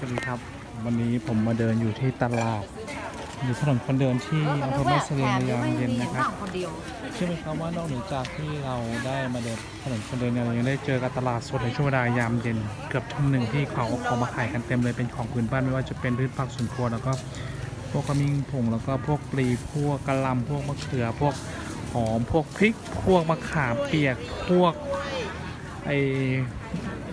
สวัสดีครับ วันนี้ผมมาเดินอยู่ที่ตลาดอยู่ถนนคนเดินที่อำเภอแม่เสลียงในยามเย็นนะครับคนเดียวเชื่อไหมครับว่านอกเหนือจากที่เราได้มาเดินถนนคนเดินเนี่ยเรายังได้เจอกับตลาดสดในช่วงเวลายามเย็นเกือบทุ่มหนึ่งที่เขาเอาของมาขายกันเต็มเลยเป็นของพื้นบ้านไม่ว่าจะเป็นพืชผักสวนครัวแล้วก็พวกกระมิงผงแล้วก็พวกปลีพวกกระหลำพวกมะเขือพวกหอมพวกพริกพวกมะขามเปียกพวกไอ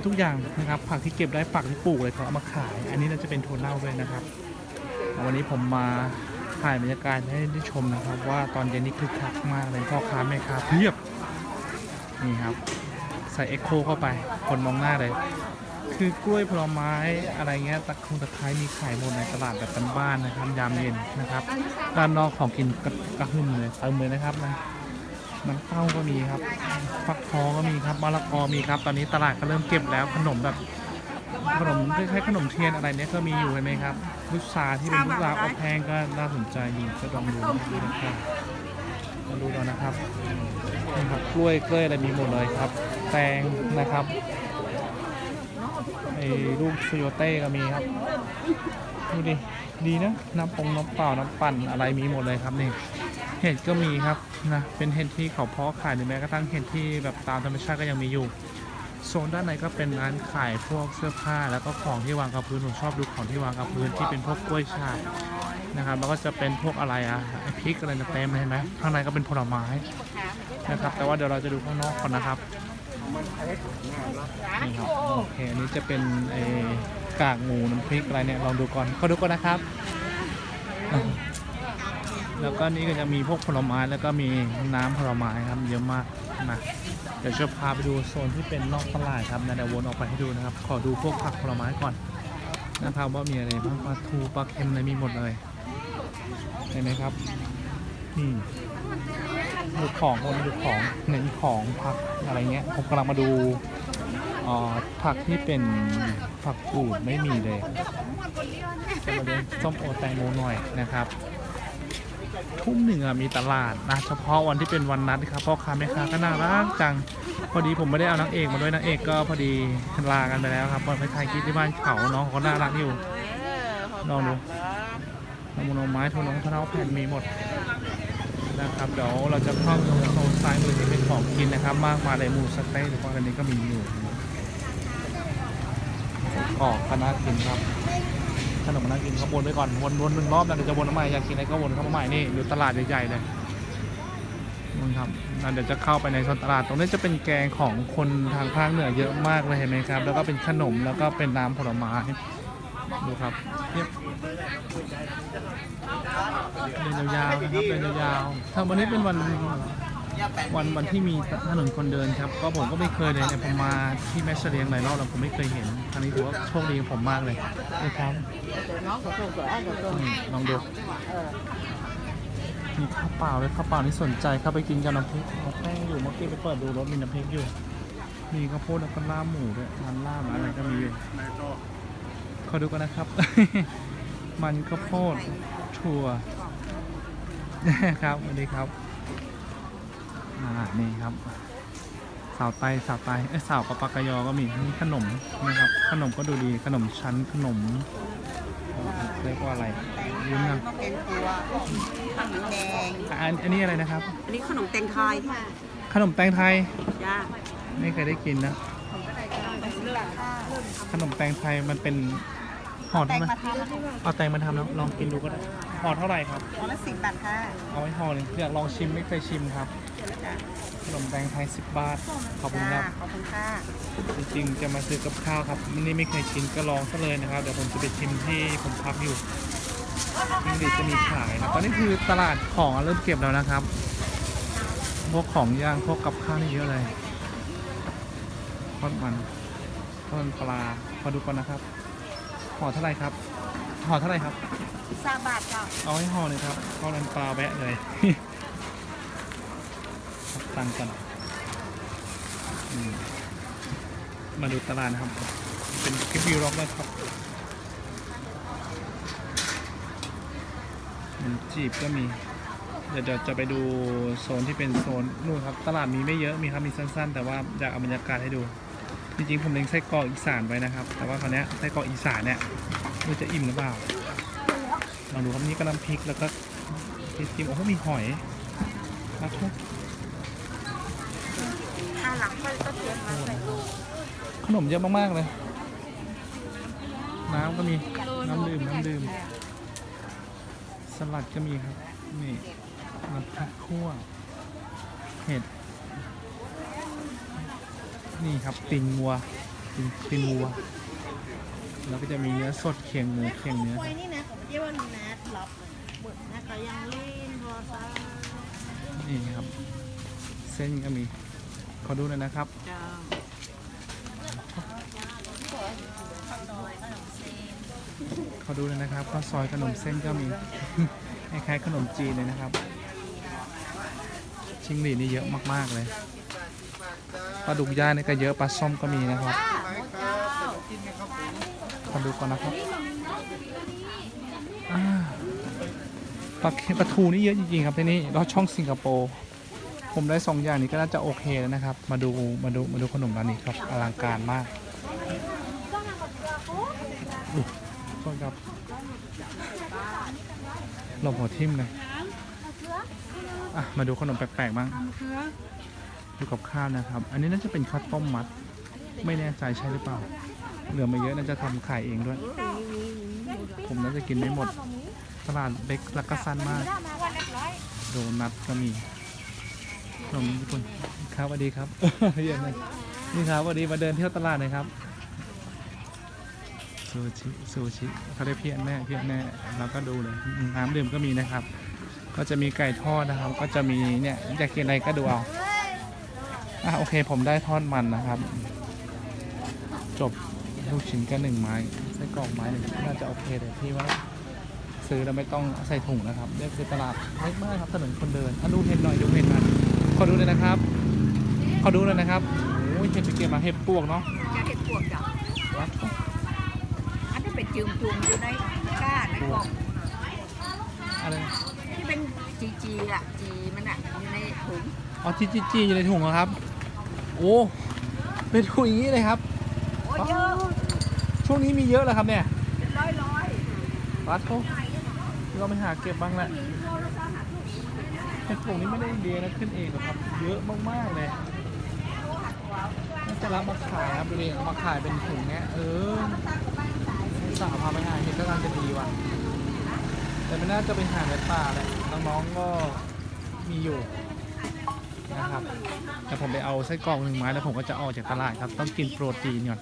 ทุกอย่างนะครับ ผักที่เก็บได้ผักที่ปลูกเลยเขาเอามาขาย อันนี้น่าจะเป็นถั่วเน่าด้วยนะครับ วันนี้ผมมาถ่ายบรรยากาศให้ได้ชมนะครับ ว่าตอนเย็นนี้คึกคักมากเลยพ่อค้าแม่ค้าเพียบนี่ครับ ใส่เอ็กโคเข้าไป คนมองหน้าเลย คือกล้วยผลไม้อะไรเงี้ยตะคงตะไคร้มีขายหมดในตลาดแบบบ้านๆนะครับยามเย็นนะครับด้านนอกของกินกระหึ่มเลยเต็มเลยนะครับนะ น้ำเต้าก็มีครับฟักทองก็มีครับมะละกอมีครับ ตอนนี้ตลาดก็เริ่มเก็บแล้วขนมแบบขนมคล้ายๆขนมเทียนอะไรเนี่ยก็มีอยู่เห็นไหมครับลูกซาที่เป็นลูกลาอบแห้งก็น่าสนใจดีก็ลองดูนะครับมาดูกันนะครับนี่ครับกล้วยเกล้วยอะไรมีหมดเลยครับ แตงนะครับไอ้ลูกโซโยเต้ก็มีครับดูดิดีนะน้ำปงน้ำเปล่าน้ำปั่นอะไรมีหมดเลยครับนี่ เห็ดก็มีครับนะเป็นเห็ดที่เขาเพาะขายหรือแม้กระทั่งเห็ดที่แบบตามธรรมชาติก็ยังมีอยู่โซนด้านในก็เป็นร้านขายพวกเสื้อผ้า แล้วก็ของที่วางกับพื้นผมชอบดูของที่วางกับพื้นที่เป็นพวกกล้วยฉาบนะครับแล้วก็จะเป็นพวกอะไรอะไอพริกอะไรนะเต็มเลยเห็นไหมข้างในก็เป็นผลไม้นะครับ แต่ว่าเดี๋ยวเราจะดูข้างนอกก่อนนะครับนี่ครับโอเคอันนี้จะเป็นไอกากหมูน้ำพริกอะไรเนี่ยลองดูก่อนเขาดูก่อนนะครับ แล้วก็นี่ก็จะมีพวกผลไม้แล้วก็มีน้ำผลไม้ครับเยอะมากนะเดี๋ยวจะพาไปดูโซนที่เป็นนอกตลาดครับนะเดี๋ยววนออกไปให้ดูนะครับ ขอดูพวกผักผลไม้ก่อนนะครับว่ามีอะไรบ้างปลาทูปลาเค็มอะไรมีหมดเลยเห็นไหมครับนี่ดูของคนดูของเน้นของผักอะไรเงี้ยผมกำลังมาดูอ่อผักที่เป็นผักกูดไม่มีเลยจะมาเดินส้มโอแตงโมหน่อยนะครับ ทุ่มหนึ่งมีตลาดนะเฉพาะวันที่เป็นวันนัดครับพ่อค้าแม่ค้าก็น่ารักจังพอดีผมไม่ได้เอานางเอกมาด้วยนางเอกก็พอดีลากันไปแล้วครับไปถ่ายคลิปที่บ้านเขาน้องเขาน่ารักอยู่ลองดูนมนมไม้ทุนงทะเลาแผ่นมีหมดนะครับเดี๋ยวเราจะเข้าตรงโซนซ้ายมือที่เป็นของกินนะครับ มากมายเลยหมูสเต๊ะหรือว่าอะไรนี้ก็มีอยู่ออกคณะกินครับ ขนมคณะกินเขาวนไปก่อนวนวนหนึ่งรอบแล้วเดี๋ยวจะวนมาใหม่อยากกินอะไรก็วนเข้ามาใหม่นี่อยู่ตลาดใหญ่ๆเลยนู่ครับเดี๋ยวจะเข้าไปในโซนตลาดตรงนี้จะเป็นแกงของคนทางภาคเหนือเยอะมากเลยเห็นไหมครับ แล้วก็เป็นขนมแล้วก็เป็นน้ำผลไม้ดูครับเนี่ยเดินยาวๆนะครับเดินยาวๆถ้าวันนี้เป็นวัน วันวันที่มีถนนคนเดินครับ ก็ผมก็ไม่เคยเลยเนี่ยผมมาที่แม่เสลียงหลายรอบแล้วผมไม่เคยเห็นครั้งนี้ถือว่าโชคดีของผมมากเลยนะครับน้องเขาส่งสวยอะเขาส่งนี่ลองดูเออมีข้าวเปล่าเลยข้าวเปล่านี่สนใจเข้าไปกินกับน้ำพริกเอาแป้งอยู่เมื่อกี้ไปเปิดดูรถมีน้ำพริกอยู่ มีข้าวโพดแล้วก็ลาบหมูด้วยมันลาบอะไรก็มีอยู่ขอดูกันนะครับ มันข้าวโพดถั่วครับสวัสดีครับ อ่านี่ครับสาวไตสาวไตเอ้ยสาวปะปากายอก็มีมีขนมนะครับ ขนมก็ดูดีขนมชั้นขนมเรียกว่าอะไรยืมนะแกงตัวขนมแดงอะอันอันนี้อะไรนะครับ อันนี้ขนมแตงไทยขนมแตงไทยจ้าไม่เคยได้กินนะขนมแตงไทยมันเป็น ห่อแตเท่างไหร่มาทำเอาแตงมาทำแล้วลองกินดูก็ได้ห่อเท่าไหร่ครับอ๋อละสิบบาทค่ะเอาไว้ห่อหนึงอยากลองชิมไม่เคยชิมครับเดี๋ยวแล้วจ้าขนมแตงไทย10บาทขอบคุณครับขอบคุณค่ะจริงๆจะมาซื้อกับข้าวครับนี่ไม่เคยกินก็ลองซะเลยนะครับเดี๋ยวผมจะไปชิมที่ผมพักอยู่ยิ่งดีจะมีขายนะตอนนี้คือตลาดของเริ่มเก็บแล้วนะครับพวกของย่างพวกกับข้าวนี่เยอะเลยทอดมันทอดมันปลาขอดูก่อนนะครับ ห่อเท่าไหร่ครับห่อเท่าไหร่ครับสามบาทจ้าเอาให้ห่อเลยครับทอดมันปลาแวะเลยตังค์กันอืมมาดูตลาดนะครับ เป็นคลิปวิวร็อกนะครับมันจีบก็มีเดี๋ยวเดี๋ยวจะไปดูโซนที่เป็นโซนนู่นครับ ตลาดมีไม่เยอะมีครับมีสั้น ๆ แต่ว่าอยากเอาบรรยากาศให้ดู จริงๆผมเล็งไส้กรอกอีสานไว้นะครับ แต่ว่าคราวนี้ไส้กรอกอีสานเนี่ยมันจะอิ่มหรือเปล่าลองดูครับนี่ก็น้ำพริกแล้วก็พริกจิ้มโอ้โหมีหอยปลาทูขนมเยอะมากๆเลย น้ำก็มีน้ำดื่มน้ำดื่มสลัดก็มีครับ นี่น้ำผักคั่วเห็ด นี่ครับตีนวัวตีนตีนวัว แล้วก็จะมีเนื้อสดเคียงหมูเคียงเนื้อ ควยนี่นะผมเรียกว่าแนทล็อบเหมือนนะก็ยังเล่นพอซะนี่ครับ เส้นก็มี ขอดูหน่อยนะครับเจ้าขอดูหน่อยนะครับข้าวซอยขนมเส้นก็มี คล้ายๆขนมจีนเลยนะครับ ชิงหรีดนี่เยอะมากๆเลย ปลาดุกย่างนี่ก็เยอะปลาส้มก็มีนะครับขอดูก่อนนะครับปลาเค็มปลาทูนี่เยอะจริงๆครับที่นี่รอดช่องสิงคโปร์ผมได้สองอย่างนี้ก็น่าจะโอเคแล้วนะครับ มาดูมาดูมาดูขนมร้านนี้ครับอลังการมากอุ๊ยโทษครับหลบหัวทิ่มเลยมาดูขนมแปลกๆบ้าง ดูกับข้าวนะครับ อันนี้น่าจะเป็นข้าวต้มมัด ไม่แน่ใจใช่หรือเปล่า เหลือมาเยอะน่าจะทำขายเองด้วย ผมน่าจะกินไม่หมด ตลาดเล็กละก็สั้นมาก โดนัทก็มีขนมญี่ปุ่นครับสวัสดีครับเยี่ยมเลยนี่ครับสวัสดีมาเดินเที่ยวตลาดน่อยครับซูชิซูชิเขาเรียกพี่อันแน่เพี่อันแน่เราก็ดูเลยน้ำดื่มก็มีนะครับ ก็จะมีไก่ทอดนะครับ ก็จะมีเนี่ยอยากกินอะไรก็ดูเอา อะโอเคผมได้ทอดมันนะครับ จบลูกชิ้นก็หนึ่งไม้ไส้กรอกไม้หนึ่งน่าจะโอเคเลยพี่ว่าซื้อแล้วไม่ต้องใส่ถุงนะครับนี่คือตลาดเล็กมากครับถนนคนเดินอะดูเห็ดหน่อยดูเห็ดหน่อยขอดูเลยนะครับ ขอดูเลยนะครับโอ้ยเห็ดไปเก็บมาเห็ดปวกเนาะจะเห็ดปวกจ้ะวัดอันนี้เป็นจืมจุ่มอยู่ในก้าในกล่องอะไรที่เป็นจีจีอะจีมันอะอยู่ในถุงอ๋อจีจีจีอยู่ในถุงเหรอครับ โอ้เป็นถุงอย่างนี้เลยครับ โอ้เยอะช่วงนี้มีเยอะเลยครับเนี่ยเป็นร้อยร้อยวัดเขาเราไปหาเก็บบ้างแหละเห็ดถุงนี้ไม่ได้เลี้ยงนะขึ้นเองหรอกครับ เยอะมากๆเลยน่าจะรับมาขายครับดูดิเอามาขายเป็นถุงเนี้ยเออสาวพาไปหาเห็ดก็น่าจะดีว่ะแต่ไม่น่าจะไปหาในป่าแหละน้องๆก็มีอยู่ นะครับแต่ผมไปเอาไส้กรอกหนึ่งไม้แล้วผมก็จะออกจากตลาดครับ ต้องกินโปรตีนก่อน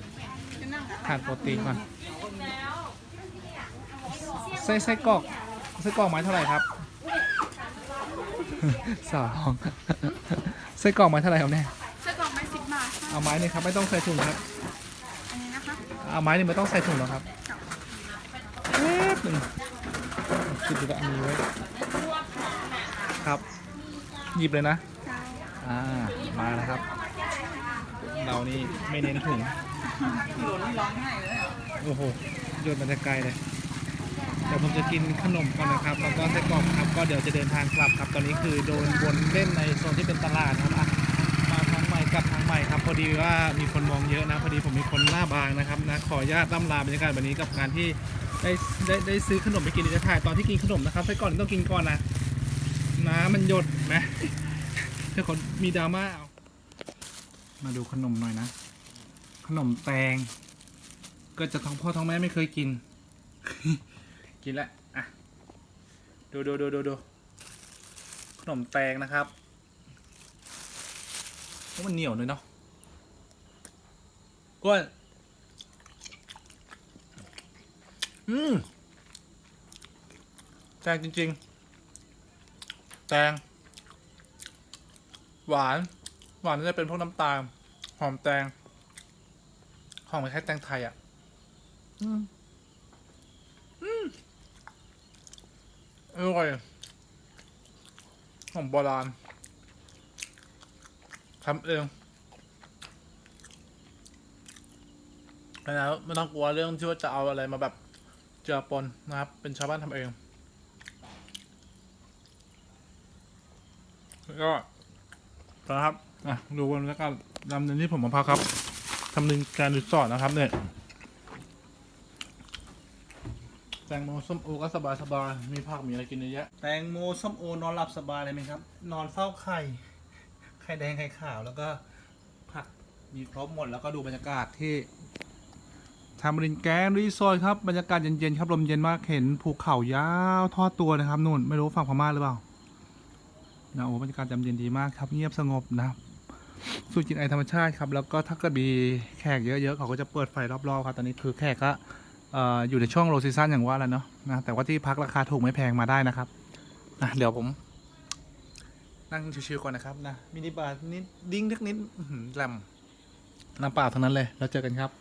ขาดโปรตีนก่อนไส้ไส้กรอกไส้กรอกไม้เท่าไหร่ครับสาวท้องไส้กรอกไม้เท่าไหร่ครับเนี่ยไส้กรอกไม้สิบบาทค่ะเอาไม้หนึงครับไม่ต้องใส่ถุงครับอันนี้นะคะเอาไม้หนึงไม่ต้องใส่ถุงหรอกครับแป๊บหนึ่งคิดดูว่าอันนี้ไว้ครับ หยิบเลยนะ อ่ามาแล้วครับ เรานี่ไม่เน้นถุงโอ้โหโยนมาแต่ไกลเลยเดี๋ยวผมจะกินขนมก่อนนะครับแล้วก็ไส้กรอกครับ ก็เดี๋ยวจะเดินทางกลับครับ ตอนนี้คือโดนวนเล่นในโซนที่เป็นตลาดครับอะมาทางใหม่กลับทางใหม่ครับ พอดีว่ามีคนมองเยอะนะ พอดีผมมีคนหน้าบางนะครับนะ ขออนุญาตล่ำลาบรรยากาศวันนี้กับการที่ได้ได้ได้ซื้อขนมไปกินจะถ่ายตอนที่กินขนมนะครับไส้กรอกต้องกินก่อนนะ น้ำมันหยดไหม ถ้าคนมีดราม่าเอามาดูขนมหน่อยนะ ขนมแตง ก็จะท้องพ่อท้องแม่ไม่เคยกิน กินแล้วอะดูดูดูดูดูขนมแตงนะครับเพราะมันเหนียวเลยเนาะก้วนอืมแตงจริง ๆ แตง หวาน หวานน่าจะเป็นพวกน้ำตาล หอมแตง หอมคล้ายๆแตงไทยอะ อืมอร่อยของโบราณทำเองแล้วไม่ต้องกลัวเรื่องที่ว่าจะเอาอะไรมาแบบเจือปนนะครับ เป็นชาวบ้านทำเอง แล้วก็ นะครับอะดูกันแล้วก็ลำหนึ่งที่ผมมาพักครับทำหนึ่งการรีสอร์ทนะครับเนี่ยแตงโมส้มโอก็สบายสบายๆมีผักมีอะไรกินเยอะแยะแตงโมส้มโอนอนหลับสบายเลยไหมครับ นอนเฝ้าไข่ไข่แดงไข่ขาวแล้วก็ผักมีครบหมดแล้วก็ดูบรรยากาศที่ทำรินแกนรีสอร์ทครับบรรยากาศเย็นๆครับลมเย็นมากเห็นภูเขายาวทอดตัวนะครับนู่นไม่รู้ฝั่งพม่าหรือเปล่า นะโอ้บรรยากาศยามเย็นดีมากครับ เงียบสงบนะครับสูดกินไอธรรมชาติครับ แล้วก็ถ้าเกิดมีแขกเยอะๆเขาก็จะเปิดไฟรอบๆครับ ตอนนี้คือแขกก็อยู่ในช่วงโรซีซั่นอย่างว่าแล้วเนาะนะแต่ว่าที่พักราคาถูกไม่แพงมาได้นะครับอะเดี๋ยวผม นั่งชิวๆก่อนนะครับนะมินิบาร์นิดดิ้งทึกนิดแหลมน้ำเปล่าทั้งนั้นเลย แล้วเจอกันครับ